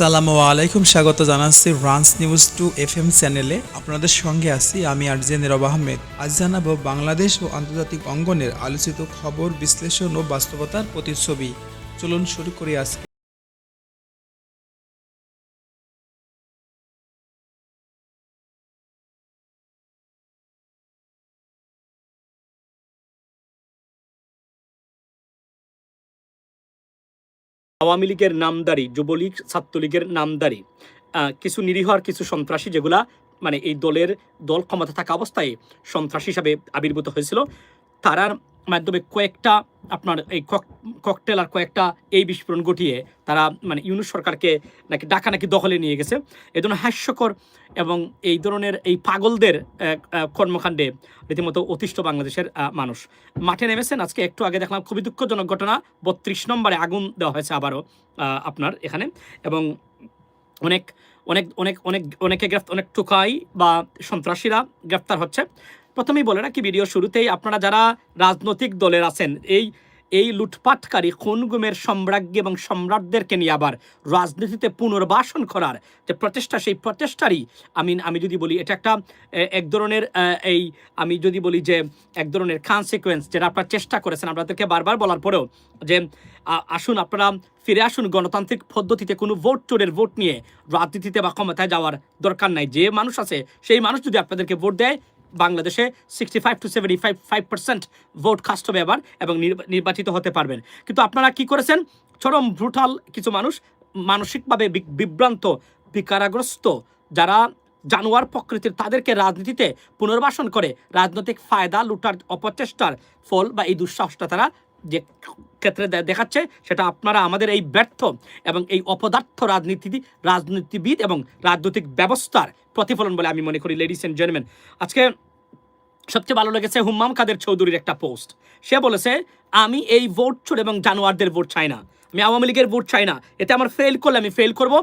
আসসালামু আলাইকুম, স্বাগত জানাচ্ছি France news two F M চ্যানেলে। আপনাদের সঙ্গে আছি আমি আরজে রব আহমেদ। আজ জানাব বাংলাদেশ ও আন্তর্জাতিক অঙ্গনের আলোচিত খবর, বিশ্লেষণ ও বাস্তবতার প্রতিচ্ছবি। চলুন শুরু করি আজকে। আওয়ামী লীগের নামদারি, যুবলীগ, ছাত্রলীগের নামদারি কিছু নিরীহ আর কিছু সন্ত্রাসী যেগুলা মানে এই দলের দল ক্ষমতা থাকা অবস্থায় সন্ত্রাসী হিসাবে আবির্ভূত হয়েছিল, তারার মাধ্যমে কয়েকটা আপনার এই কক- ককটেল আর কয়েকটা এই বিস্ফোরণ ঘটিয়ে তারা মানে ইউনুস সরকারকে নাকি ডাকা নাকি দখলে নিয়ে গেছে। এই ধরনের হাস্যকর এবং এই ধরনের এই পাগলদের কর্মকাণ্ডে রীতিমতো অতিষ্ঠ বাংলাদেশের মানুষ। মাঠে নেমেছেন। আজকে একটু আগে দেখলাম খুবই দুঃখজনক ঘটনা। বত্রিশ নম্বরে আগুন দেওয়া হয়েছে আবারও আপনার এখানে। এবং অনেক অনেক অনেক অনেক, অনেকে গ্রেফতার, অনেক টোকাই বা সন্ত্রাসীরা গ্রেফতার হচ্ছে। প্রথমেই বলে রাখি, ভিডিও শুরুতেই আপনারা যারা রাজনৈতিক দলের আছেন, এই এই লুটপাটকারী খুনগুমের সম্রাজ্ঞী এবং সম্রাটদেরকে নিয়ে আবার রাজনীতিতে পুনর্বাসন করার যে প্রচেষ্টা, সেই প্রচেষ্টারই আমি আমি যদি বলি, এটা একটা এক ধরনের এই, আমি যদি বলি যে এক ধরনের কনসিকুয়েন্স যেটা আপনারা চেষ্টা করেছেন। আপনাদেরকে বারবার বলার পরেও যে আসুন আপনারা ফিরে আসুন গণতান্ত্রিক পদ্ধতিতে, কোনো ভোট চোরের ভোট নিয়ে রাজনীতিতে বা ক্ষমতায় যাওয়ার দরকার নাই। যে মানুষ আছে, সেই মানুষ যদি আপনাদেরকে ভোট দেয় বাংলাদেশে sixty five to seventy five five percent vote cast হবে আবার এবং নির্বা- নির্বাচিত হতে পারবেন। কিন্তু আপনারা কি করেছেন? চরম ব্রুটাল কিছু মানুষ মানসিকভাবে বিভ্রান্ত, বিকারাগ্রস্ত, যারা জানোয়ার প্রকৃতির তাদেরকে রাজনীতিতে পুনর্বাসন করে, রাজনৈতিক ফায়দা, লুটার অপচেষ্টার ফল বা এই দুঃসাহসটা তারা যে ক্ষেত্রে দেখাচ্ছে, সেটা আপনারা আমাদের এই ব্যর্থ এবং এই অপদার্থ রাজনীতি, রাজনীতিবিদ এবং রাজনৈতিক ব্যবস্থার প্রতিফলন বলে আমি মনে করি লেডিস অ্যান্ড জেন্টলম্যান আজকে সবচেয়ে ভালো লেগেছে হুম্মাম কাদের চৌধুরীর একটা পোস্ট। সে বলেছে, আমি এই ভোট চোর এবং জানোয়ারদের ভোট চাই না। আমি আওয়ামী লীগের ভোট চাই না। এতে আমার ফেল করলে আমি ফেল করব।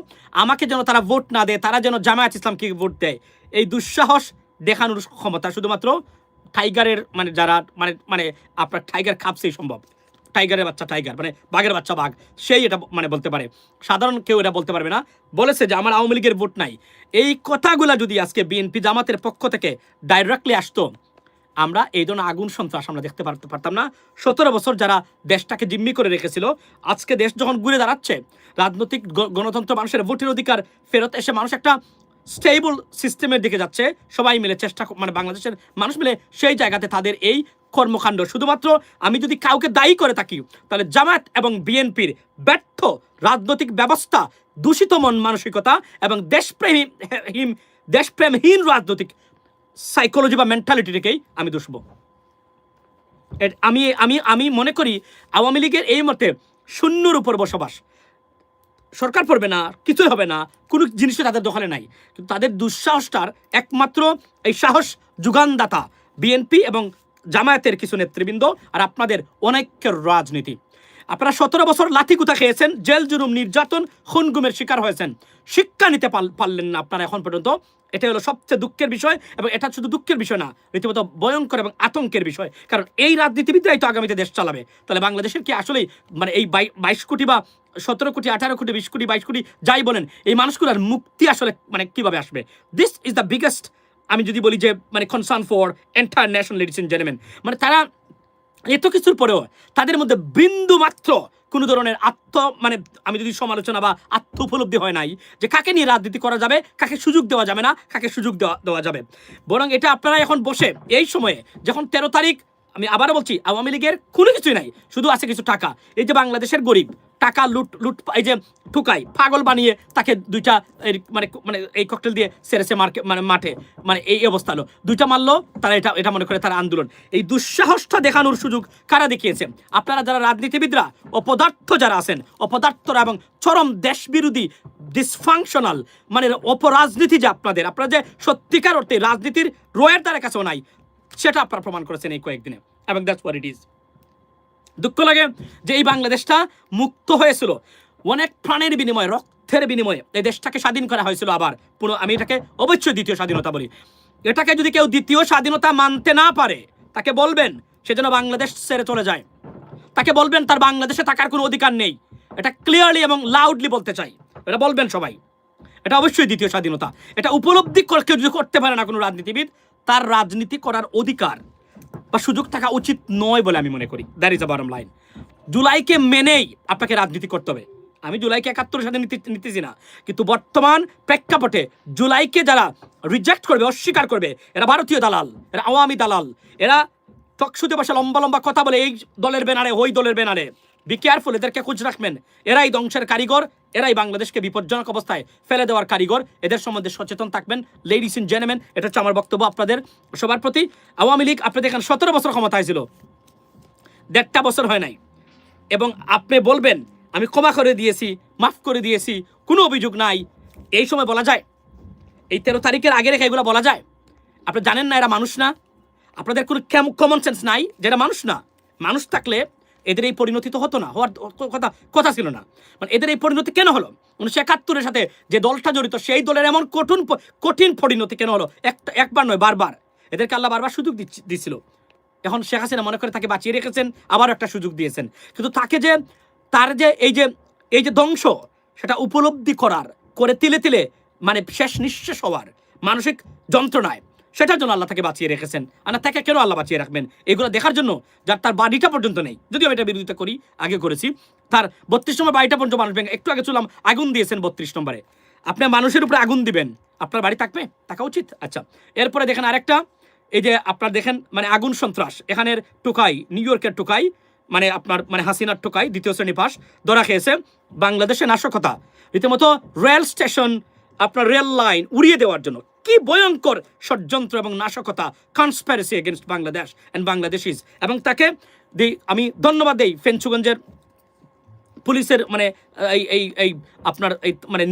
আমাকে যেন তারা ভোট না দেয়, তারা যেন জামায়াত ইসলামকে ভোট দেয়। এই দুঃসাহস দেখানোর ক্ষমতা শুধুমাত্র টাইগারের মানে যারা মানে মানে আপনার টাইগার খাপসেই সম্ভব। টাইগারের বাচ্চা টাইগার মানে বাঘের বাচ্চা বাঘ। সেই এটা মানে বলতে পারে। সাধারণ কেউ এটা বলতে পারবে না। বলেছে যে, আমার আওয়ামী লীগের ভোট নাই। এই কথাগুলা যদি আজকে বিএনপি জামাতের পক্ষ থেকে ডাইরেক্টলি আসতো আমরা এই ধরনের আগুন সন্ত্রাস আমরা দেখতে পারতে পারতাম না। সতেরো বছর যারা দেশটাকে জিম্মি করে রেখেছিল, আজকে দেশ যখন ঘুরে দাঁড়াচ্ছে, রাজনৈতিক গণতন্ত্র মানুষের ভোটের অধিকার ফেরত এসে মানুষ একটা স্টেবল সিস্টেমের দিকে যাচ্ছে। সবাই মিলে চেষ্টা মানে বাংলাদেশের মানুষ মিলে সেই জায়গাতে তাদের এই কর্মকাণ্ড। শুধুমাত্র আমি যদি কাউকে দায়ী করে থাকি, তাহলে জামায়াত এবং বিএনপির ব্যর্থ রাজনৈতিক ব্যবস্থা, দূষিত মন মানসিকতা এবং দেশপ্রেমী হীন দেশপ্রেমহীন রাজনৈতিক সাইকোলজি বা মেন্টালিটিটাকেই আমি দুষব আমি আমি আমি মনে করি আওয়ামী লীগের এই মতে শূন্যর উপর বসবাস। সরকার পড়বে না, কিছুই হবে না, কোনো জিনিসই তাদের দখলে নাই। কিন্তু তাদের দুঃসাহসটার একমাত্র এই সাহস যুগানদাতা, বিএনপি এবং জামায়াতের কিছু নেতৃবৃন্দ আর আপনাদের অনেকের রাজনীতি। আপনারা সতেরো বছর লাঠিকুতা খেয়েছেন, জেল জুলুম, নির্যাতন, খুনগুমের শিকার হয়েছেন। শিক্ষা নিতে পারলেন না আপনারা এখন পর্যন্ত। এটা হলো সবচেয়ে দুঃখের বিষয় এবং এটা শুধু দুঃখের বিষয় না, রীতিমতো ভয়ঙ্কর এবং আতঙ্কের বিষয়। কারণ এই রাজনীতিবিদরাই তো আগামীতে দেশ চালাবে। তাহলে বাংলাদেশের কি আসলেই মানে এই বাই- বাইশ কোটি বা সতেরো কোটি, আঠারো কোটি, বিশ কোটি, বাইশ কোটি, যাই বলেন, এই মানুষগুলোর মুক্তি আসলে মানে কীভাবে আসবে? দিস ইজ দ্য বিগেস্ট আমি যদি বলি যে মানে concern for international ladies and gentleman মানে তারা এত কিছুর পরেও তাদের মধ্যে বিন্দু মাত্র কোনো ধরনের আত্ম মানে আমি যদি সমালোচনা বা আত্ম উপলব্ধি হয় নাই যে কাকে নিয়ে রাজনীতি করা যাবে, কাকে সুযোগ দেওয়া যাবে না, কাকে সুযোগ দেওয়া দেওয়া যাবে। বরং এটা আপনারা এখন বসে এই সময়ে যখন তেরো তারিখ আমি আবারও বলছি, আওয়ামী লীগের কোনো কিছুই নাই, শুধু আছে কিছু টাকা। এই যে বাংলাদেশের গরিব, টাকা লুট লুট, এই যে ঠুকাই পাগল বানিয়ে তাকে দুইটা মানে মানে এই ককটেল দিয়ে সেরেছে মার্কে মানে মাঠে মানে এই অবস্থা হলো। দুইটা মারলো, তারা এটা এটা মনে করে তারা আন্দোলন। এই দুঃসাহসটা দেখানোর সুযোগ কারা দেখিয়েছে? আপনারা যারা রাজনীতিবিদরা, অপদার্থ যারা আছেন, অপদার্থরা এবং চরম দেশবিরোধী ডিসফাংশনাল মানে অপরাজনীতি যে আপনাদের, আপনারা যে সত্যিকার অর্থে রাজনীতির রয়ের দ্বারা কাছেও নাই সেটা আপনারা প্রমাণ করেছেন এই কয়েকদিনে। এবং দ্যাটস হোয়াট ইট ইজ দুঃখ লাগে যে এই বাংলাদেশটা মুক্ত হয়েছিল। অনেক প্রাণের বিনিময়ে, রক্তের বিনিময়ে এই দেশটাকে স্বাধীন করা হয়েছিল আবার। পুরো আমি এটাকে অবশ্যই দ্বিতীয় স্বাধীনতা বলি। এটাকে যদি কেউ দ্বিতীয় স্বাধীনতা মানতে না পারে, তাকে বলবেন সে যেন বাংলাদেশ ছেড়ে চলে যায়। তাকে বলবেন তার বাংলাদেশে থাকার কোনো অধিকার নেই। এটা ক্লিয়ারলি এবং লাউডলি বলতে চাই। এটা বলবেন সবাই। এটা অবশ্যই দ্বিতীয় স্বাধীনতা। এটা উপলব্ধি কেউ যদি করতে পারে না কোনো রাজনীতিবিদ তার রাজনীতি করার অধিকার বা সুযোগ থাকা উচিত নয় বলে আমি মনে করি। দ্যাট ইজ আ লাইন জুলাইকে মেনেই আপনাকে রাজনীতি করতে হবে। আমি জুলাইকে একাত্তরের সাথে নিতে নিতেছি না। কিন্তু বর্তমান প্রেক্ষাপটে জুলাইকে যারা রিজেক্ট করবে, অস্বীকার করবে, এরা ভারতীয় দালাল, এরা আওয়ামী দালাল, এরা টকশুতে বসে লম্বা লম্বা কথা বলে, এই দলের ব্যানারে, ওই দলের ব্যানারে। বি কেয়ারফুল এদেরকে খোঁজ রাখবেন। এরাই ধ্বংসের কারিগর, এরাই বাংলাদেশকে বিপজ্জনক অবস্থায় ফেলে দেওয়ার কারিগর। এদের সম্বন্ধে সচেতন থাকবেন। লেডিস ইন জেনেমেন এটা হচ্ছে আমার বক্তব্য আপনাদের সবার প্রতি। আওয়ামী লীগ আপনি দেখেন সতেরো বছর ক্ষমতায় ছিল। দেড়টা বছর হয় নাই। এবং আপনি বলবেন, আমি ক্ষমা করে দিয়েছি, মাফ করে দিয়েছি, কোনো অভিযোগ নাই। এই সময় বলা যায়, এই তেরো তারিখের আগে রেখে এগুলো বলা যায়। আপনি জানেন না এরা মানুষ না। আপনাদের কোনো কমন সেন্স নাই যেটা মানুষ না। মানুষ থাকলে এদের এই পরিণতি তো হতো না, হওয়ার কথা কথা ছিল না। মানে এদের এই পরিণতি কেন হলো? উনিশশো একাত্তরের সাথে যে দলটা জড়িত, সেই দলের এমন কঠিন কঠিন পরিণতি কেন হলো? একটা একবার নয়, বারবার। এদেরকে আল্লাহ বারবার সুযোগ দিচ্ছি- দিছিল। এখন শেখ হাসিনা মনে করে তাকে বাঁচিয়ে রেখেছেন, আবার একটা সুযোগ দিয়েছেন। কিন্তু তাকে যে, তার যে এই যে এই যে ধ্বংস, সেটা উপলব্ধি করার, করে তিলে তিলে মানে শেষ নিঃশেষ হওয়ার মানসিক যন্ত্রণায় সেটার জন্য আল্লাহ তাকে বাঁচিয়ে রেখেছেন। আর তাকে কেন আল্লাহ বাঁচিয়ে রাখবেন? এগুলো দেখার জন্য যার তার বাড়িটা পর্যন্ত নেই। যদিও আমি এটা বিরোধিতা করি, আগে করেছি। তার বত্রিশ নম্বর বাড়িটা পর্যন্ত মানুষ একটু আগে চললাম, আগুন দিয়েছেন বত্রিশ নম্বরে। আপনার মানুষের উপরে আগুন দিবেন। আপনার বাড়ি থাকবে? থাকা উচিত? আচ্ছা এরপরে দেখেন আরেকটা। এই যে আপনার দেখেন মানে আগুন সন্ত্রাস। এখানের টোকাই, নিউ ইয়র্কের টোকাই মানে আপনার মানে হাসিনার টোকাই, দ্বিতীয় শ্রেণি পাস ধরা খেয়েছে বাংলাদেশে নাশকতা। রীতিমতো রেল স্টেশন আপনার রেল লাইন উড়িয়ে দেওয়ার জন্য। কি ভয়ঙ্কর ষড়যন্ত্র এবং নাশকতা conspiracy against Bangladesh and Bangladeshis এবং তাকে দি, আমি ধন্যবাদ দেই ফেঞ্চুগঞ্জের পুলিশের মানে এই এই এই আপনার, এই মানে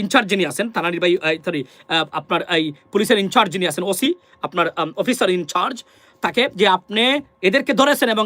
ইনচার্জ যিনি আছেন থানা নির্বাহী সরি আপনার, এই পুলিশের ইনচার্জ যিনি আছেন, ওসি, আপনার অফিসার ইনচার্জ তাকে যে আপনি এদেরকে ধরেছেন এবং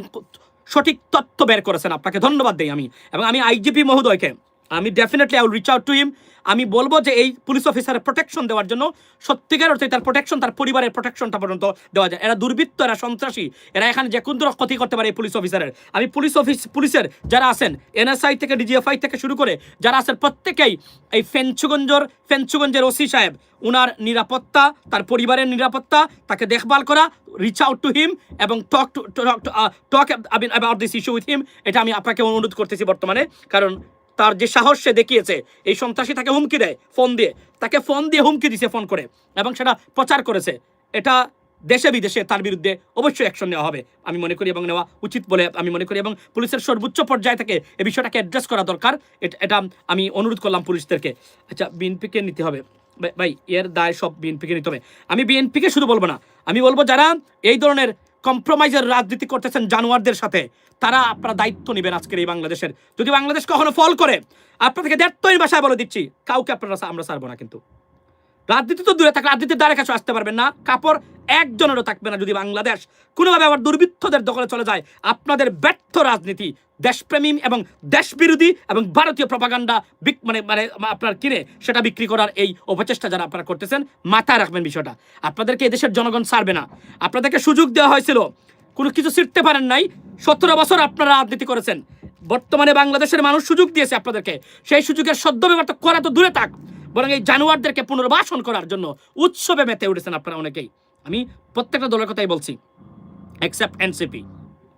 সঠিক তথ্য বের করেছেন, আপনাকে ধন্যবাদ দেই আমি। এবং আমি আইজিপি মহোদয়কে আমি definitely I will reach out to him আমি বলব যে এই পুলিশ অফিসারের প্রোটেকশন দেওয়ার জন্য, সত্যিকার অর্থে তার প্রোটেকশন তার পরিবারের প্রোটেকশনটা পর্যন্ত দেওয়া যায়। এরা দুর্বৃত্ত, এরা সন্ত্রাসী, এরা এখানে যে কোন ধরনের ক্ষতি করতে পারে এই পুলিশ অফিসারের আমি পুলিশ অফিস পুলিশের যারা আছেন এনএসআই থেকে ডিজিএফআই থেকে শুরু করে যারা আছেন, প্রত্যেকেই এই ফেঞ্চুগঞ্জর, ফেঞ্চুগঞ্জের ওসি সাহেব, উনার নিরাপত্তা, তার পরিবারের নিরাপত্তা, তাকে দেখভাল করা রিচ আউট টু হিম এবং talk to talk talk about this issue with him এটা আমি আপনাকে অনুরোধ করতেছি বর্তমানে, কারণ তার যে সাহস সে দেখিয়েছে, এই সন্ত্রাসী তাকে হুমকি দেয়, ফোন দিয়ে। তাকে ফোন দিয়ে হুমকি দিছে ফোন করে এবং সেটা প্রচার করেছে। এটা দেশে বিদেশে তার বিরুদ্ধে অবশ্যই অ্যাকশন নেওয়া হবে। আমি মনে করি এবং নেওয়া উচিত বলে আমি মনে করি এবং পুলিশের সর্বোচ্চ পর্যায়ে থেকে এই বিষয়টাকে অ্যাড্রেস করা দরকার। এটা- আমি অনুরোধ করলাম পুলিশদেরকে। আচ্ছা বিএনপিকে নিতে হবে। ভাই এর দায় সব বিএনপিকে নিতে হবে। আমি বিএনপিকে শুধু বলব না, আমি বলব যারা এই ধরনের কম্প্রোমাইজের রাজনীতি করতেছেন জানোয়ারদের সাথে, তারা আপনারা দায়িত্ব নেবেন আজকের এই বাংলাদেশের। যদি বাংলাদেশ কখনো ফল করে, আপনাদেরকে দেড়তই ভাষায় বলে দিচ্ছি, কাউকে আপনারা আমরা ছাড়বো না কিন্তু। রাজনীতি তো দূরে থাকলে রাজনীতির দ্বারা কাছে আসতে পারবেন না। কাপড় একজনেরও থাকবে না যদি বাংলাদেশ। কোনোভাবে আবার দুর্বৃত্তদের দখলে চলে যায়। আপনাদের ব্যর্থ রাজনীতি, দেশপ্রেমী এবং দেশবিরোধী এবং ভারতীয় প্রপাগান্ডা মানে মানে আপনার কিনে সেটা বিক্রি করার এই অপচেষ্টা যারা আপনারা করতেছেন, মাথায় রাখবেন বিষয়টা। আপনাদেরকে এদেশের জনগণ ছাড়বে না। আপনাদেরকে সুযোগ দেওয়া হয়েছিল। কোনো কিছু শিখতে পারেন নাই। সতেরো বছর আপনারা রাজনীতি করেছেন। বর্তমানে বাংলাদেশের মানুষ সুযোগ দিয়েছে আপনাদেরকে। সেই সুযোগের সদ্যব্যবহার তো করা তো দূরে থাক। বরং এই জানোয়ারদেরকে পুনর্বাসন করার জন্য উৎসবে মেতে উঠেছেন আপনারা অনেকেই। আমি প্রত্যেকটা দলের কথাই বলছি except NCP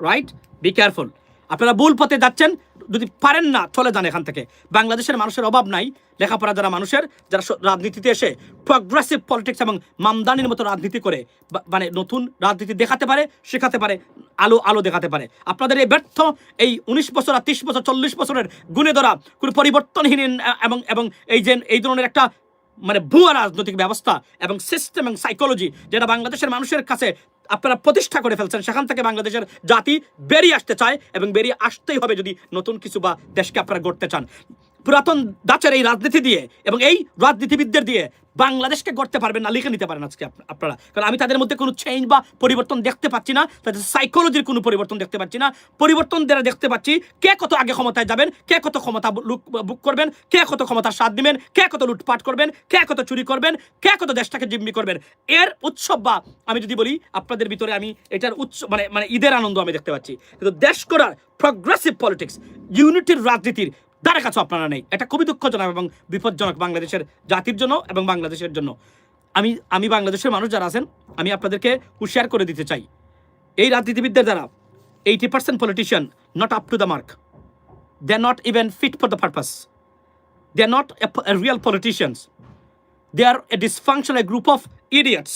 right be careful আপনারা ভুল পথে যাচ্ছেন যদি পারেন না, চলে যান এখান থেকে। বাংলাদেশের মানুষের অভাব নাই, লেখাপড়া যারা মানুষের, যারা রাজনীতিতে এসে প্রগ্রেসিভ পলিটিক্স এবং মামদানির মতো রাজনীতি করে মানে নতুন রাজনীতি দেখাতে পারে, শেখাতে পারে, আলো আলো দেখাতে পারে। আপনাদের এই ব্যর্থ এই উনিশ বছর আর ত্রিশ বছর, চল্লিশ বছরের গুণে ধরা কোনো পরিবর্তনহীন এবং এবং এই যে, এই ধরনের একটা মানে ভুয়া রাজনৈতিক ব্যবস্থা এবং সিস্টেম এবং সাইকোলজি যেটা বাংলাদেশের মানুষের কাছে আপনারা প্রতিষ্ঠা করে ফেলছেন, সেখান থেকে বাংলাদেশের জাতি বেরিয়ে আসতে চায় এবং বেরিয়ে আসতেই হবে যদি নতুন কিছু বা দেশকে আপনারা গড়তে চান। পুরাতন দাচের এই রাজনীতি দিয়ে এবং এই রাজনীতিবিদদের দিয়ে বাংলাদেশকে গড়তে পারবেন না, লিখে নিতে পারেন আজকে আপনারা। কারণ আমি তাদের মধ্যে কোনো চেঞ্জ বা পরিবর্তন দেখতে পাচ্ছি না, তাদের সাইকোলজির কোনো পরিবর্তন দেখতে পাচ্ছি না। পরিবর্তন দ্বারা দেখতে পাচ্ছি কে কত আগে ক্ষমতায় যাবেন, কে কত ক্ষমতা বুক করবেন, কে কত ক্ষমতার স্বাদ দিবেন কে কত লুটপাট করবেন, কে কত চুরি করবেন, কে কত দেশটাকে জিম্মি করবেন। এর উৎসব বা, আমি যদি বলি, আপনাদের ভিতরে আমি এটার উৎসব মানে মানে ঈদের আনন্দ আমি দেখতে পাচ্ছি। কিন্তু দেশ করার প্রগ্রেসিভ পলিটিক্স ইউনিটির রাজনীতির তার কাছে আপনারা নেই। এটা খুবই দুঃখজনক এবং বিপজ্জনক বাংলাদেশের জাতির জন্য এবং বাংলাদেশের জন্য। আমি আমি বাংলাদেশের মানুষ যারা আছেন, আমি আপনাদেরকে হুশিয়ার করে দিতে চাই। এই রাজনীতিবিদদের দ্বারা eighty percent politician not up to the mark they not even fit for the purpose they are not a real politicians they are a dysfunction a group of idiots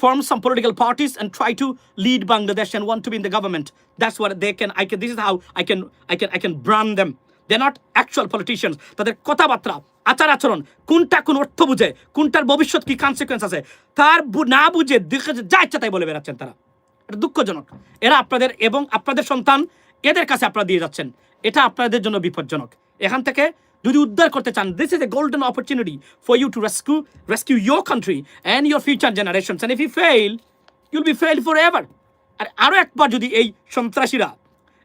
form some political parties and try to lead Bangladesh and want to be in the government that's war they can I can this is how I can I can I can burn them they're not actual politicians. তাদের কথাবার্তা, আচার আচরণ, কোনটা কোন অর্থ বুঝে, কোনটার ভবিষ্যৎ কি কনসিকুয়েন্স আছে, তার না বুঝে যা ইচ্ছা তাই বলে বেড়াচ্ছেন তারা। এটা দুঃখজনক। এরা আপনাদের এবং আপনাদের সন্তান, এদের কাছে আপনারা দিয়ে যাচ্ছেন। এটা আপনাদের জন্য বিপজ্জনক। এখান থেকে যদি উদ্ধার করতে চান this is a golden opportunity for you to rescue rescue your country and your future generations if you fail you'll be fail forever আর আরও একবার যদি এই সন্ত্রাসীরা,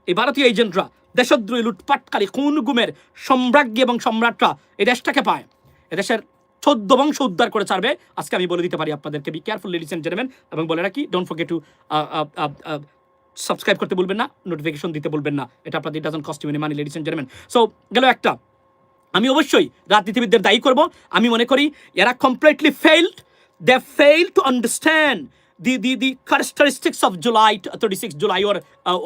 এই ভারতীয় এজেন্টরা দেশদ্রোহী লুটপাটকারী খুন, গুমের সম্রাজ্ঞী এবং সম্রাটরা এই দেশটাকে পায়। এদেশের চোদ্দ বংশ উদ্ধার করে ছাড়বে। আজকে আমি বলে দিতে পারি আপনাদেরকে be careful ladies and gentleman এবং বলে রাখি ডোন্ট ফরগেট টু সাবস্ক্রাইব করতে বলবেন না নোটিফিকেশন দিতে বলবেন না। এটা আপনাদের doesn't cost you any money ladies and gentleman so গেল একটা। আমি অবশ্যই রাজনীতিবিদদের দায়ী করব। আমি মনে করি, এরা completely failed they fail to understand the the the characteristics of July thirty six July or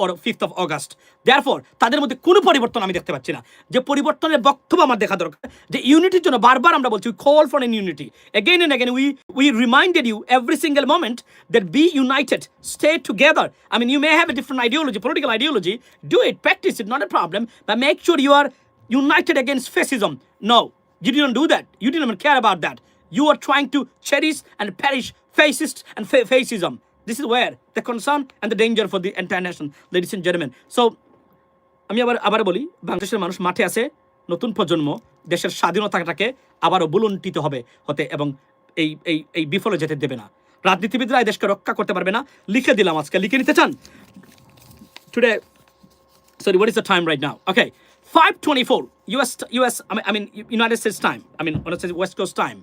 or fifth of August therefore তাদের মধ্যে কোনো পরিবর্তন আমি দেখতে পাচ্ছি না যে পরিবর্তনের বক্তব্য আমার দেখা দরকার যে ইউনিটির জন্য বারবার আমরা বলছি call for an unity again and again we we reminded you every single moment that be united stay together I mean, you may have a different ideology, political ideology. Do it, practice it, not a problem. But make sure you are united against fascism. No, you didn't do that. You didn't even care about that. You are trying to cherish and perish fascists and fa- fascism. This is where the concern and the danger for the entire nation, ladies and gentlemen. So, আমি আবার আবার বলি বাংলাদেশের মানুষ মাঠে আছে নতুন প্রজন্ম দেশের স্বাধীনতাটাকে আবারও বুলন্টিত হবে হতে এবং এই এই এই বিফলে যেতে দেবে না রাজনীতিবিদরা এই দেশকে রক্ষা করতে পারবে না লিখে দিলাম আজকে লিখে নিতে চান today sorry, what is the time right now? Okay, 524 US US I mean, I mean United States time. I mean, when West Coast time.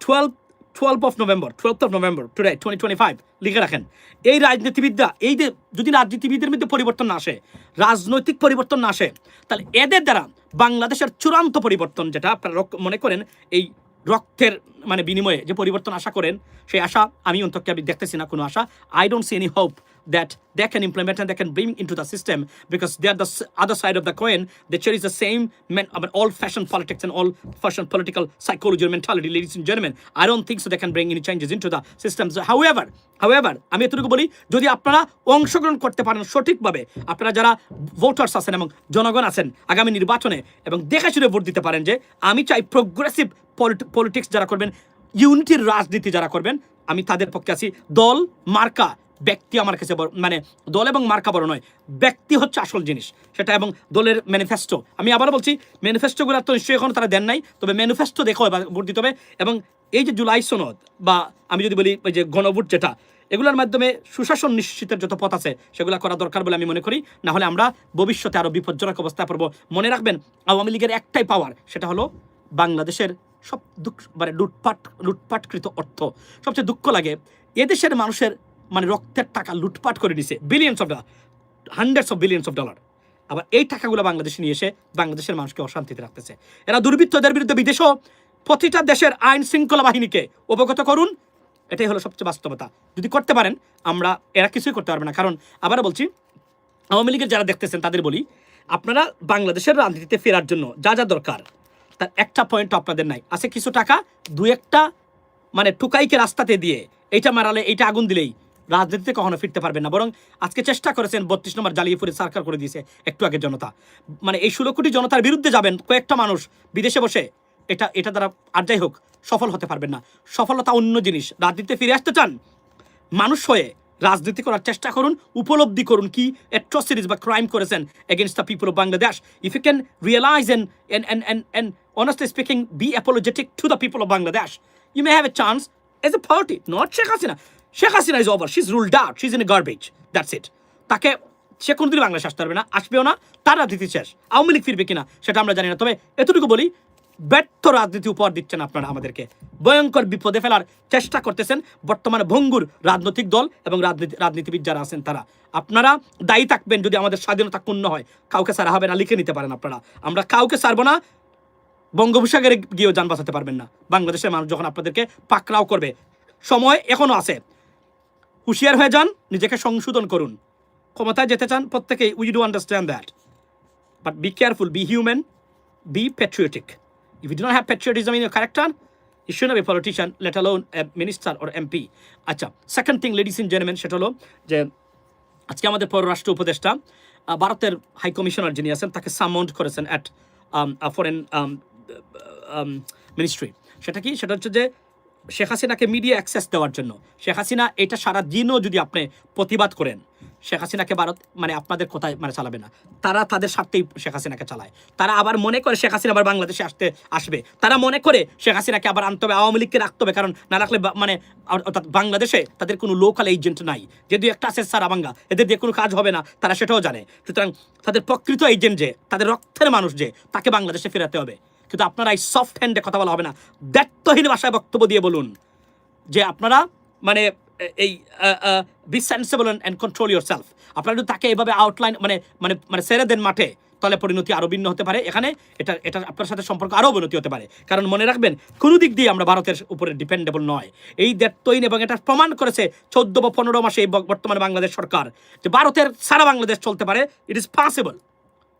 12 12th of November, 12th of November, today, 2025, লিখে রাখেন এই রাজনীতিবিদরা এই যে যদি রাজনীতিবিদের মধ্যে পরিবর্তন না আসে রাজনৈতিক পরিবর্তন না আসে তাহলে এদের দ্বারা বাংলাদেশের চূড়ান্ত পরিবর্তন যেটা আপনারা মনে করেন এই রক্তের মানে বিনিময়ে যে পরিবর্তন আশা করেন, সেই আশা আমি অন্তঃকে আমি দেখতেছি না কোনো আশা। I don't see any hope that they can implement they can bring in to the system because they are the other side of the coin they chair is the same men আমার all fashion politics and all fashion political psychology mentality ladies in gentlemen I don't think they can bring in changes in to the system however however আমি এতটুকু বলি, যদি আপনারা অংশগ্রহণ করতে পারেন সঠিকভাবে, আপনারা যারা ভোটার্স আছেন এবং জনগণ আছেন আগামী নির্বাচনে এবং দেখা শুনে ভোট দিতে পারেন যে, আমি চাই প্রোগ্রেসিভ পলিটিক্স যারা করবেন ইউনিটির রাজনীতি যারা করবেন, আমি তাদের পক্ষে আছি। দল, মার্কা, ব্যক্তি আমার কাছে মানে দল এবং মার্কা বড় নয়, ব্যক্তি হচ্ছে আসল জিনিস। সেটা এবং দলের ম্যানিফেস্টো আমি আবার বলছি ম্যানিফেস্টোগুলো তো নিশ্চয়ই এখন তারা দেন নাই, তবে ম্যানিফেস্টো দেখো এবার ভোট দিতে হবে। এবং এই যে জুলাই সনদ, বা আমি যদি বলি ওই যে গণভোট যেটা, এগুলোর মাধ্যমে সুশাসন নিশ্চিতের যত পথ আছে, সেগুলো করা দরকার বলে আমি মনে করি। না হলে আমরা ভবিষ্যতে আরও বিপজ্জনক অবস্থায় পড়ব মনে রাখবেন। আওয়ামী লীগের একটাই পাওয়ার সেটা হলো বাংলাদেশের সব দুঃখ মানে লুটপাট, লুটপাটকৃত অর্থ। সবচেয়ে দুঃখ লাগে, এদেশের মানুষের মানে রক্তের টাকা লুটপাট করে নিছে billions of dollar hundreds of billions of dollar আবার এই টাকাগুলো বাংলাদেশে নিয়ে এসে বাংলাদেশের মানুষকে অশান্তিতে রাখতেছে। এরা দুর্বৃত্তদের বিরুদ্ধে বিদেশও প্রতিটা দেশের আইন শৃঙ্খলা বাহিনীকে অবগত করুন। এটাই হলো সবচেয়ে বাস্তবতা। যদি করতে পারেন, আমরা, এরা কিছুই করতে পারবে না। কারণ, আবারও বলছি, আওয়ামী লীগের যারা দেখতেছেন, তাদের বলি, আপনারা বাংলাদেশের রাজনীতিতে ফেরার জন্য যা যা দরকার তার একটা পয়েন্ট আপনাদের নাই। আছে কিছু টাকা দু একটা মানে টুকাইকে রাস্তাতে দিয়ে, এইটা মারালে এইটা আগুন দিলেই রাজনীতিতে কখনো ফিরতে পারবেন না। বরং আজকে চেষ্টা করেছেন বত্রিশ নম্বর জ্বালিয়েপুরে সরকার করে দিয়েছে, একটু আগে জনতা। মানে এই ষোলো কোটি জনতার বিরুদ্ধে যাবেন কয়েকটা মানুষ বিদেশে বসে, এটা এটা দ্বারা আর যাই হোক, সফল হতে পারবেন না। সফলতা অন্য জিনিস। রাজনীতিতে ফিরে আসতে চান মানুষ হয়ে রাজনীতি করার চেষ্টা করুন, উপলব্ধি করুন কি অ্যাট্রসিটিস বা ক্রাইম করেছেন against the people of Bangladesh if you can realise and and and and and honestly speaking be apologetic to the people of Bangladesh you may have a chance as a party not Sheikh Hasina Sheikh Hasina is over she is ruled out she is in a garbage that's it তাকে সে কোনোদিন বাংলাদেশ আসতে পারবে না, আসবেও না, তার রাজনীতি শেষ। আওয়ামী লীগ ফিরবে কিনা, সেটা আমরা জানি না। তবে এতটুকু বলি ব্যর্থ রাজনীতি উপহার দিচ্ছেন আপনারা আমাদেরকে। ভয়ঙ্কর বিপদে ফেলার চেষ্টা করতেছেন বর্তমানে ভঙ্গুর রাজনৈতিক দল এবং রাজনীতি রাজনীতিবিদ যারা আছেন তারা। আপনারা দায়ী থাকবেন যদি আমাদের স্বাধীনতা ক্ষুণ্ণ হয়। কাউকে সারা হবে না, লিখে নিতে পারেন আপনারা। আমরা কাউকে সারবো না, বঙ্গোপসাগরে গিয়েও যান বাঁচাতে পারবেন না। বাংলাদেশের মানুষ যখন আপনাদেরকে পাকড়াও করবে, সময় এখনও আছে। হুঁশিয়ার হয়ে যান, নিজেকে সংশোধন করুন। ক্ষমতায় যেতে চান, প্রত্যেকেই we do understand that but be careful be human be patriotic. If you do not have patriotism in your character, you shouldn't be a politician, let alone a minister or MP. আচ্ছা second thing ladies in gentleman সেটা হলো যে আজকে আমাদের পররাষ্ট্র উপদেষ্টা ভারতের high commissioner যিনি আছেন তাকে সামাউন্ড করেছেন অ্যাট ফরেন মিনিস্ট্রি সেটা কি? সেটা হচ্ছে যে শেখ হাসিনাকে মিডিয়া অ্যাক্সেস দেওয়ার জন্য। শেখ হাসিনা এটা সারা দিনও যদি আপনি প্রতিবাদ করেন শেখ হাসিনাকে ভারত মানে আপনাদের কোথায় মানে চালাবে না। তারা তাদের স্বার্থেই শেখ হাসিনাকে চালায়। তারা আবার মনে করে শেখ হাসিনা আবার বাংলাদেশে আসতে, আসবে। তারা মনে করে শেখ হাসিনাকে আবার আনতে হবে, আওয়ামী লীগকে রাখতে হবে, কারণ না রাখলে মানে অর্থাৎ বাংলাদেশে তাদের কোনো লোকাল এজেন্ট নাই। যে দুই একটা আছে সারা বাংলা, এদের দিয়ে কোনো কাজ হবে না, তারা সেটাও জানে। সুতরাং তাদের প্রকৃত এজেন্ট যে, তাদের রক্তের মানুষ যে, তাকে বাংলাদেশে ফেরাতে হবে। কিন্তু আপনারা এই সফট হ্যান্ডে কথা বলা হবে না। দায়িত্বহীন ভাষায় বক্তব্য দিয়ে বলুন যে আপনারা মানে এই be sensible and control yourself আপনারা যদি তাকে এভাবে আউটলাইন মানে মানে মানে সেরে দেন মাঠে, তাহলে পরিণতি আরও ভিন্ন হতে পারে। এখানে এটা এটা আপনার সাথে সম্পর্ক আরও অবনতি হতে পারে। কারণ মনে রাখবেন, কোনো দিক দিয়ে আমরা ভারতের উপরে ডিপেন্ডেবল নয়। এই দায়িত্বহীন এবং এটা প্রমাণ করেছে চোদ্দ বা পনেরো মাসে এই বর্তমানে বাংলাদেশ সরকার। যে ভারতের সারা বাংলাদেশ চলতে পারে ইট ইজ পসিবল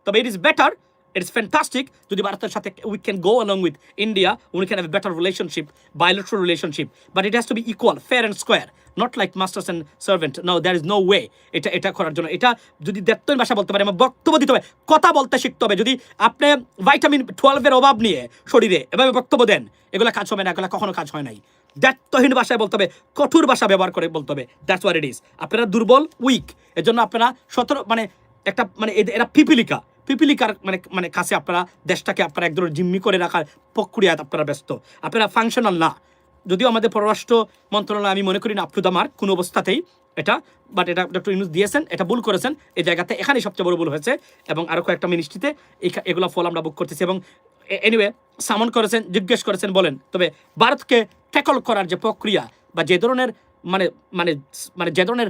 তবে it is better it is fantastic যদি ভারতের সাথে we can go along with India we can have better relationship bilateral relationship but it has to be equal fair and square not like masters and servant no there is no way এটা এটা করার জন্য। এটা যদি দেড়তন ভাষা বলতে পারে, আমার বক্তব্য দিতে হবে। কথা বলতে শিখতে হবে। যদি আপনি ভাইটামিন টুয়েলভের অভাব নিয়ে শরীরে এভাবে বক্তব্য দেন, এগুলো কাজ হবে না, এগুলো কখনো কাজ হয় নাই। দায়িত্বহীন ভাষায় বলতে হবে, কঠোর ভাষা ব্যবহার করে বলতে হবে। দ্যাটস ওয়ার ইট ইজ আপনারা দুর্বল উইক এর জন্য আপনারা সতেরো মানে একটা মানে এরা পিপিলিকা। পিপিলিকার মানে মানে কাছে আপনারা, দেশটাকে আপনারা এক ধরনের জিম্মি করে রাখার প্রক্রিয়ায় আপনারা ব্যস্ত। আপনারা ফাংশনাল না। যদিও আমাদের পররাষ্ট্র মন্ত্রণালয়, আমি মনে করি না আপ টু মার্ক কোনো অবস্থাতেই এটা বাট এটা ডক্টর ইউনুস দিয়েছেন, এটা ভুল করেছেন, এই জায়গাতে এখানেই সবচেয়ে বড় ভুল হয়েছে এবং আরও কয়েকটা মিনিস্ট্রিতে এগুলো ফল আমরা বুক করতেছি এবং এনিওয়ে সামন করেছেন, জিজ্ঞেস করেছেন, বলেন। তবে ভারতকে ট্যাকল করার যে প্রক্রিয়া বা যে ধরনের মানে মানে মানে যে ধরনের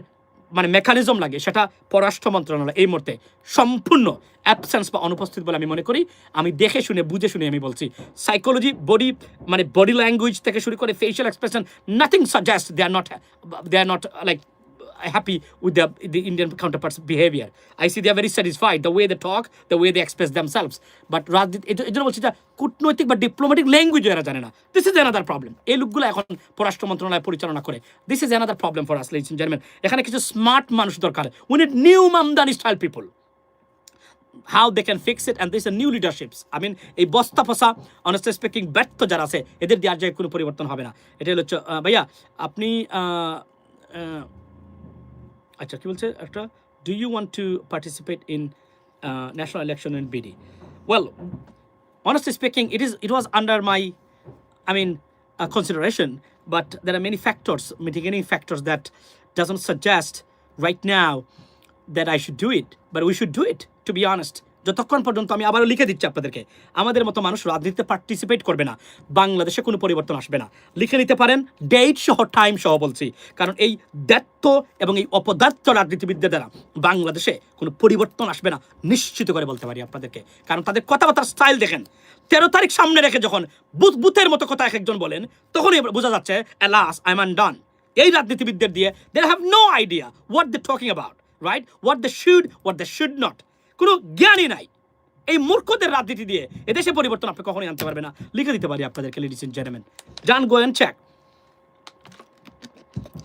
মানে মেকানিজম লাগে, সেটা পররাষ্ট্র মন্ত্রণালয় এই মুহূর্তে সম্পূর্ণ অ্যাবসেন্স বা অনুপস্থিত বলে আমি মনে করি। আমি দেখে শুনে, বুঝে শুনে আমি বলছি। সাইকোলজি বডি মানে বডি ল্যাঙ্গুয়েজ থেকে শুরু করে facial expression nothing suggest they are not they are not like happy with the, the Indian counterparts' behavior. I see they are very satisfied the way they talk, the way they express themselves. But রাজনীতি এই জন্য বলছি যে কূটনৈতিক বা diplomatic language এরা জানে না। দিস ইজ অ্যানাদার প্রবলেম এই লোকগুলো এখন পররাষ্ট্র মন্ত্রণালয় পরিচালনা করে। This is another problem for us ladies gentleman এখানে কিছু স্মার্ট মানুষ দরকার। We need new Mamdani style people how they can fix it and there's a new leaderships I mean এই বস্তা ফসা অনেস্টলি স্পিকিং ব্যর্থ যারা আছে এদের দেওয়ার জায়গায় কোনো পরিবর্তন হবে না। এটা হচ্ছে ভাইয়া আপনি আচ্ছা কি বলছে একটা do you want to participate in national election in BD well honestly speaking, it is it was under my, I mean, uh, consideration. But there are many factors, mitigating factors that doesn't suggest right now that I should do it. But we should do it, to be honest. যতক্ষণ পর্যন্ত আমি আবারও লিখে দিচ্ছি আপনাদেরকে, আমাদের মতো মানুষ রাজনীতিতে পার্টিসিপেট করবে না। বাংলাদেশে কোনো পরিবর্তন আসবে না। লিখে নিতে পারেন ডেট সহ টাইম সহ বলছি। কারণ এই দায়িত্ব এবং এই অপদার্থ রাজনীতিবিদদের দ্বারা বাংলাদেশে কোনো পরিবর্তন আসবে না। নিশ্চিত করে বলতে পারি আপনাদেরকে। কারণ তাদের কথাবার্তার স্টাইল দেখেন। তেরো তারিখ সামনে রেখে যখন বুথ বুথের মতো কথা এক একজন বলেন, তখনই বোঝা যাচ্ছে অ্যালাস আই মান ডান এই রাজনীতিবিদদের দিয়ে they have no idea what they talking about right what they should what they should not কোনো জ্ঞানই নাই। এই মূর্খদের রাজনীতি দিয়ে এদেশে পরিবর্তন আপনি কখনোই আনতে পারবে না। লিখে দিতে পারি আপনাদেরকে লেডিস এন্ড জেন্টলম্যান জান গোয়েন চেক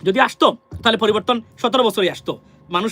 যদি আসতো, তাহলে পরিবর্তন সতেরো বছরই আসতো। মানুষ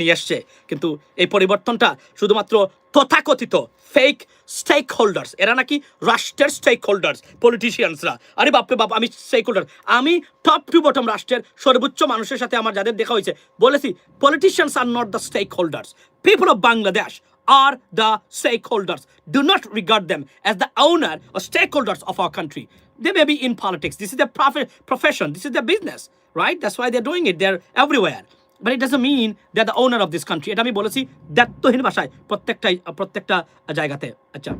নিয়ে এসছে কিন্তু এই পরিবর্তনটা শুধুমাত্র তথাকথিত ফেক স্টেক হোল্ডার্স এরা নাকি রাষ্ট্রের স্টেক হোল্ডার্স পলিটিশিয়ানসরা আরে বাপরে বাপ আমি স্টেক হোল্ডার আমি টপ টু বটম রাষ্ট্রের সর্বোচ্চ মানুষের সাথে আমার যাদের দেখা হয়েছে বলেছি politicians are not the stakeholders people of Bangladesh are the stakeholders. Do not regard them as the owner or stakeholders of our country. They may be in politics. This is their prof- profession. This is their business, right? That's why they're doing it. They're everywhere. But it doesn't mean that the owner of this country এটা আমি বলেছি দায়িত্বহীন ভাষায় প্রত্যেকটা প্রত্যেকটা জায়গাতে। আচ্ছা।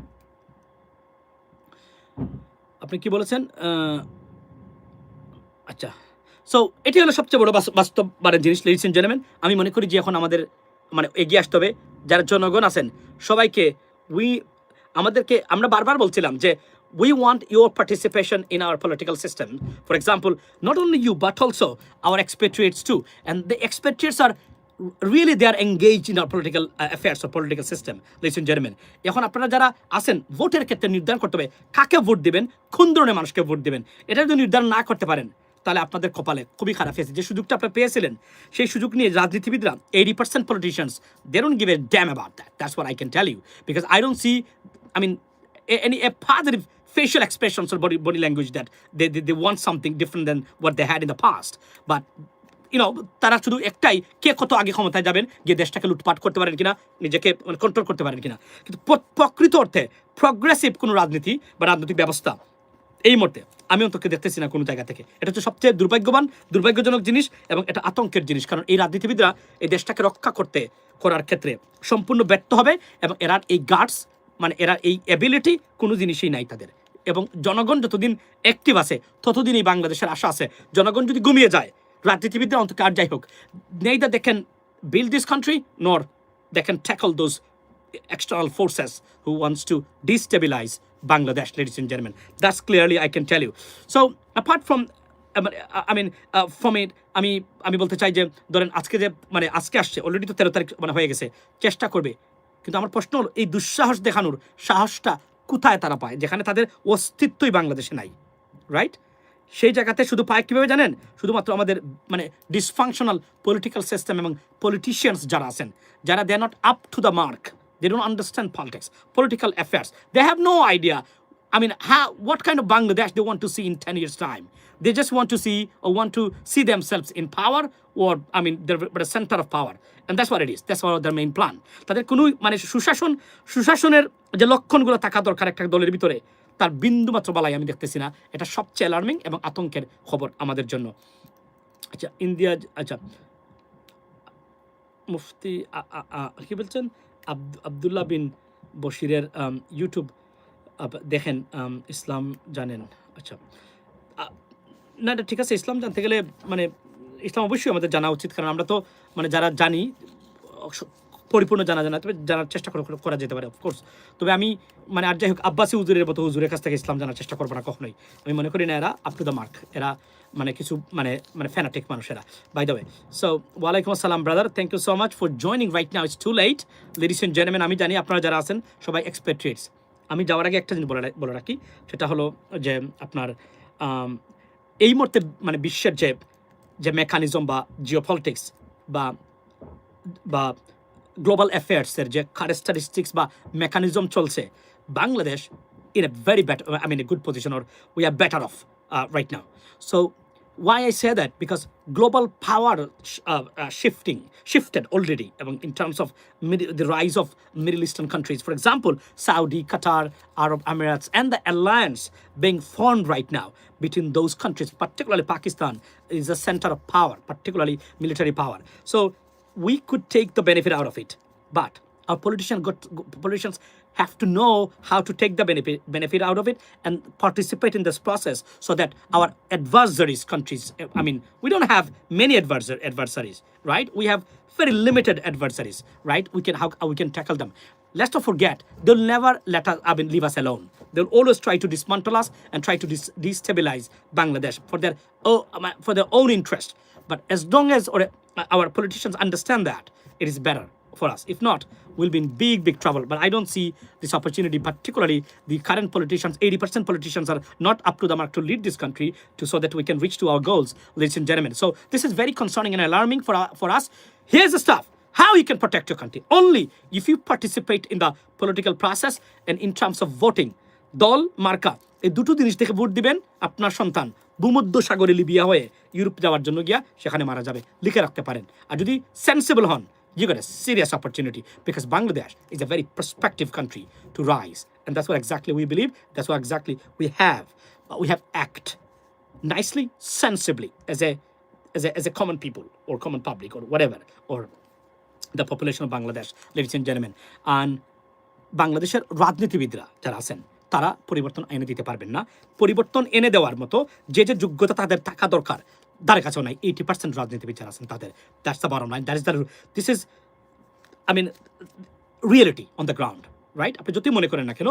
আপনি কি বলেছেন? আচ্ছা। সো এটি হলো সবচেয়ে বড় বাস- বাস্তব মানে জিনিস লেডিস এন্ড আমি মনে করি যে এখন আমাদের মানে এগিয়ে আসতে হবে। যারা জনগণ আছেন, সবাইকে উই আমাদেরকে আমরা বারবার বলছিলাম যে we want your participation in our political system. For example, not only you, but also our expatriates too. And the expatriates are really they are engaged in our political uh, affairs or political system, and gentlemen. এখন আপনারা যারা আছেন ভোটের ক্ষেত্রে নির্ধারণ করতে হবে কাকে ভোট দিবেন কোন ধরনের মানুষকে ভোট দিবেন এটা যদি নির্ধারণ না করতে পারেন তাহলে আপনাদের কপালে খুবই খারাপ হয়েছে যে সুযোগটা আপনারা পেয়েছিলেন সেই সুযোগ নিয়ে রাজনীতিবিদরা eighty percent politicians they don't give a damn about that that's what I can tell you because I don't see mean, a- any a positive facial expressions or body body language that they, they they want something different than what they had in the past. But know, তারা শুধু একটাই কে কত আগে ক্ষমতায় যাবেন গিয়ে দেশটাকে লুটপাট করতে পারেন কিনা নিজেকে কন্ট্রোল করতে পারেন কিনা। কিন্তু প্রকৃত অর্থে প্রগ্রেসিভ কোনো রাজনীতি বা রাজনৈতিক ব্যবস্থা এই মুহূর্তে আমি অন্তত দেখতেছি না কোনো জায়গা থেকে। এটা হচ্ছে সবচেয়ে দুর্ভাগ্যবান দুর্ভাগ্যজনক জিনিস এবং এটা আতঙ্কের জিনিস। কারণ এই রাজনীতিবিদরা এই দেশটাকে রক্ষা করতে করার ক্ষেত্রে সম্পূর্ণ ব্যর্থ হবে এবং এরা এই গার্ডস মানে এরা এই অ্যাবিলিটি কোনো জিনিসই নাই তাদের এবং জনগণ যতদিন অ্যাক্টিভ আছে ততদিন এই বাংলাদেশের আশা আছে জনগণ যদি ঘুমিয়ে যায় রাজনীতিবিদরা অন্তত আর যাই হোক নেই they can build this country nor external forces who wants to destabilize Bangladesh, ladies and gentlemen. That's clearly I can tell you. So apart from I mean, I mean uh, from it আমি আমি বলতে চাই যে ধরেন আজকে যে মানে আজকে আসছে অলরেডি তো তেরো তারিখ মানে হয়ে গেছে চেষ্টা করবে কিন্তু আমার প্রশ্ন হলো, এই দুঃসাহস দেখানোর সাহসটা কোথায় তারা পায়? যেখানে তাদের অস্তিত্বই বাংলাদেশে নাই রাইট সেই জায়গাতে শুধু পায় কীভাবে জানেন? শুধুমাত্র আমাদের মানে ডিসফাংশনাল পলিটিক্যাল সিস্টেম এবং পলিটিশিয়ানস যারা আছেন, যারা they not up to the mark they don't understand politics political affairs they have no idea I mean, how, what kind of Bangladesh they want to see in 10 years' time? They just want to see or want to see themselves in power or, I mean, they're at the center of power. And that's what it is. That's what their main plan. তাদের কোনো মানে সুশাসন সুশাসনের যে লক্ষণগুলো থাকা দরকার একটা দলের ভিতরে তার বিন্দু মাত্র বালাই আমি দেখতেছি না এটা সবচেয়ে অ্যালার্মিং এবং আতঙ্কের খবর আমাদের জন্য আচ্ছা ইন্ডিয়া আচ্ছা মুফতি কি বলছেন আব্দ- আবদুল্লাহ বিন বশিরের ইউটিউব দেখেন ইসলাম জানেন। আচ্ছা না এটা ঠিক আছে, ইসলাম জানতে গেলে মানে ইসলাম অবশ্যই আমাদের জানা উচিত, কারণ আমরা তো মানে যারা জানি পরিপূর্ণ জানা জানা, তবে জানার চেষ্টা করা যেতে পারে অফকোর্স তবে আমি মানে আর যাই হোক, আব্বাসি হুজুরের মতো হুজুরের কাছ থেকে ইসলাম জানার চেষ্টা করব না কখনোই। আমি মনে করি না, এরা আপ টু দ্য মার্ক এরা মানে কিছু মানে মানে ফ্যানাটিক মানুষেরা বাই দ্য ওয়ে সো ওয়ালাইকুম আসসালাম brother thank you so much for joining right now it's too late ladies and gentleman আমি জানি আপনারা যারা আছেন, সবাই এক্সপেক্টেটস আমি যাওয়ার আগে একটা জিনিস বলে বলে রাখি সেটা হলো যে আপনার এই মুহূর্তে মানে বিশ্বের যে যে মেকানিজম বা জিওপলিটিক্স বা বা গ্লোবাল অ্যাফেয়ার্সের যে ক্যারেক্টারিস্টিক্স বা মেকানিজম চলছে Bangladesh in a very better, I mean a good position or we are better off uh, right now. Why I say that? Because global power sh- uh, uh, shifting shifted already in terms of mid- the rise of Middle Eastern countries. For example, Saudi, Qatar, Arab Emirates, and the alliance being formed right now between those countries, particularly Pakistan, is a center of power, particularly military power. So, we could take the benefit out of it, but our politicians got politicians have to know how to take the benefit benefit out of it and participate in this process so that our adversaries countries i mean we don't have many adversar- adversaries right? We have very limited adversaries right? We can how, how we can tackle them. Let's not forget they'll never let us i mean leave us alone. They'll always try to dismantle us and try to dis- destabilize bangladesh for their oh, for their own interest. But as long as our politicians understand that it is better for us. If not, we'll be in big, big trouble. But I don't see this opportunity, particularly the current politicians, 80% politicians are not up to the mark to lead this country to so that we can reach to our goals, ladies and gentlemen. So this is very concerning and alarming for, our, for us. Here's the stuff. How you can protect your country? Only if you participate in the political process and in terms of voting. দল মার্কা এই দুটো জিনিস দেখে vote দিবেন আপনার সন্তান ভূমধ্য সাগরে লিবিয়া হয়ে ইউরোপ যাওয়ার জন্য গিয়া সেখানে মারা যাবে লিখে রাখতে পারেন আর যদি সেন্সিবল হন you got a serious opportunity because Bangladesh is a very prospective country to rise. And that's what exactly we believe. That's what exactly we have. Uh, we have act nicely, sensibly as a as a, as a common people or common public or whatever or the population of Bangladesh, ladies and gentlemen. And বাংলাদেশের রাজনীতিবিদরা যারা আছেন তারা পরিবর্তন এনে দিতে পারবেন না পরিবর্তন এনে দেওয়ার মতো যে যে যোগ্যতা তাদের থাকা দরকার তার কাছেও নাই এইটি পার্সেন্ট রাজনীতিবিদ যারা আছেন তাদের। That's the bottom line that is the this is I mean reality on the ground right আপনি যদি মনে করেন না কেন,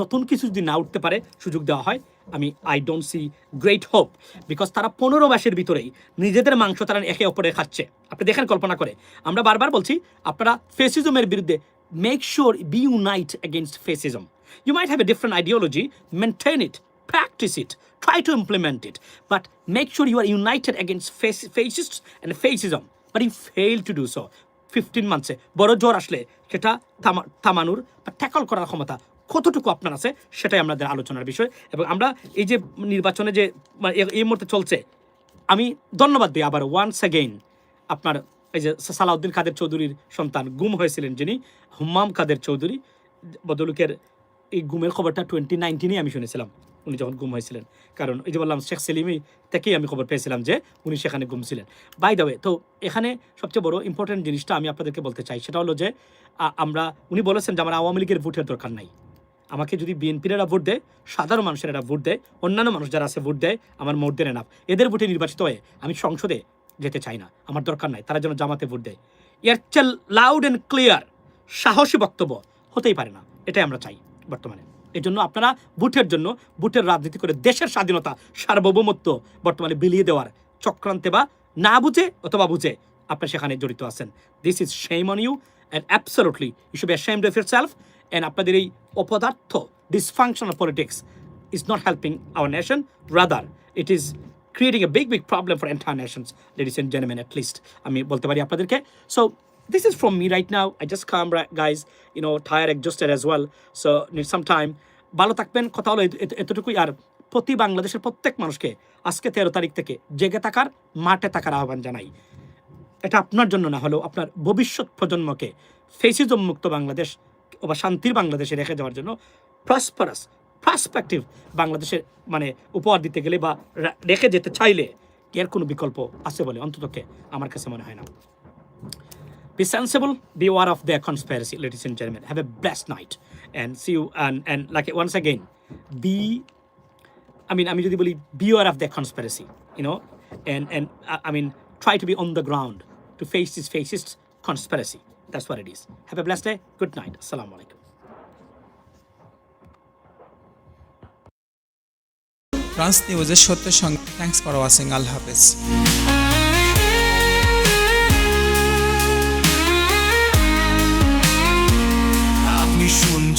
নতুন কিছু যদি না উঠতে পারে, সুযোগ দেওয়া হয়, আমি I don't see great hope because তারা পনেরো মাসের ভিতরেই নিজেদের মাংস তারা একে অপরে খাচ্ছে। আপনি দেখেন কল্পনা করে, আমরা বারবার বলছি, আপনারা ফেসিজমের বিরুদ্ধে make sure be unite against fascism you might have a different ideology maintain it practice it, try to implement it, but make sure you are united against fascists and fascism. But you fail to do so. Fifteen মান্থসে বড় জ্বর আসলে সেটা থামা- থামানোর বা tackle করার ক্ষমতা কতটুকু আপনার আছে সেটাই আমাদের আলোচনার বিষয়। এবং আমরা এই যে নির্বাচনে যে এই মুহূর্তে চলছে আমি ধন্যবাদ দিই আবার ওয়ান্স অ্যাগেইন আপনার এই যে সালাউদ্দিন কাদের চৌধুরীর সন্তান গুম হয়েছিলেন যিনি হুম্মাম কাদের চৌধুরী বদলুকের এই গুমের খবরটা টোয়েন্টি নাইনটিনেই আমি শুনেছিলাম। উনি যখন গুম হয়েছিলেন। কারণ এই যে বললাম, শেখ সেলিমই থেকেই আমি খবর পেয়েছিলাম যে উনি সেখানে গুম ছিলেন। বাই দ্য ওয়ে তো এখানে সবচেয়ে বড় ইম্পর্টেন্ট জিনিসটা আমি আপনাদেরকে বলতে চাই, সেটা হলো যে আমরা, উনি বলেছেন যে আমার আওয়ামী লীগের ভোটের দরকার নাই। আমাকে যদি বিএনপির এরা ভোট দেয়, সাধারণ মানুষের এরা ভোট দেয়, অন্যান্য মানুষ যারা আছে ভোট দেয়, আমার মোট দেন এনাফ এদের ভোটে নির্বাচিত হয়ে আমি সংসদে যেতে চাই না, আমার দরকার নাই, তারা যেন জামাতে ভোট দেয়। এর চেয়ে লাউড অ্যান্ড ক্লিয়ার সাহসী বক্তব্য হতেই পারে না, এটাই আমরা চাই বর্তমানে। এই জন্য আপনারা বুটের জন্য বুটের রাজনীতি করে দেশের স্বাধীনতা সার্বভৌমত্ব বর্তমানে বিলিয়ে দেওয়ার চক্রান্তে বা না বুঝে অথবা বুঝে আপনারা সেখানে জড়িত আছেন this is shame on you and absolutely you should be of yourself and আপনাদের এই অপদার্থ dysfunctional politics is not helping our nation rather it is creating a big, big problem entire nations, ladies and gentlemen, at least. আমি বলতে পারি আপনাদেরকে So, this is from me right now. I just come, guys, you know, tired, exhausted as well. So, need some time. ভালো থাকবেন কথা হলো এত- এত- এতটুকুই আর প্রতি বাংলাদেশের প্রত্যেক মানুষকে আজকে তেরো তারিখ থেকে জেগে থাকার মাঠে থাকার আহ্বান জানাই এটা আপনার জন্য না হলেও আপনার ভবিষ্যৎ প্রজন্মকে ফেসিজম মুক্ত বাংলাদেশ বা শান্তির বাংলাদেশে রেখে যাওয়ার জন্য প্রসপারাস প্রসপেক্টিভ বাংলাদেশের মানে উপহার দিতে গেলে বা রেখে যেতে চাইলে এর কোনো বিকল্প আছে বলে অন্ততকে আমার কাছে মনে হয় না Be sensible, be aware of their conspiracy, ladies and gentlemen. Have a blessed night and see you. And, and like once again, be I mean, I mean, যদি বলি be aware of their conspiracy, you know, and and uh, I mean, try to be on the ground to face this fascist conspiracy. That's what it is. Have a blessed day. Good night. Assalamu alaikum. France নিউজের সত্যের সঙ্গে thanks for watching আল্লাহ হাফেজ